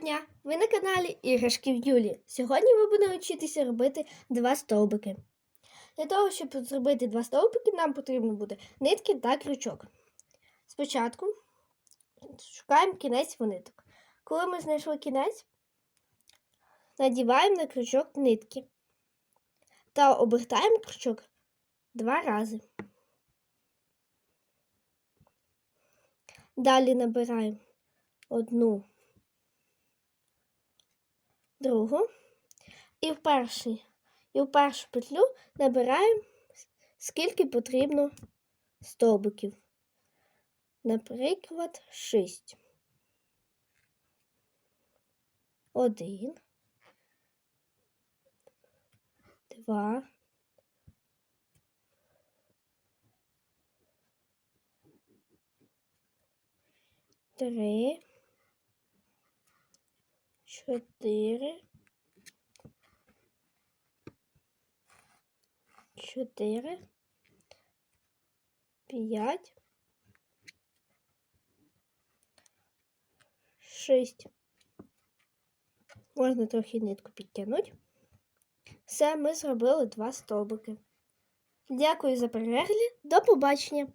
Дня! Ви на каналі Іграшків Юлі. Сьогодні ми будемо вчитися робити два стовбики. Для того, щоб зробити два стовбики, нам потрібно буде нитки та крючок. Спочатку шукаємо кінець в ниток. Коли ми знайшли кінець, надіваємо на крючок нитки та обертаємо крючок два рази. Далі набираємо одну, другу і в перший, і в першу петлю набираємо скільки потрібно стовбиків. Наприклад, 6. Один. Два. Три. Чотири. Чотири. П'ять. Шість. Можна трохи нитку підтягнути. Все, ми зробили два стовбики. Дякую за перегляд. До побачення!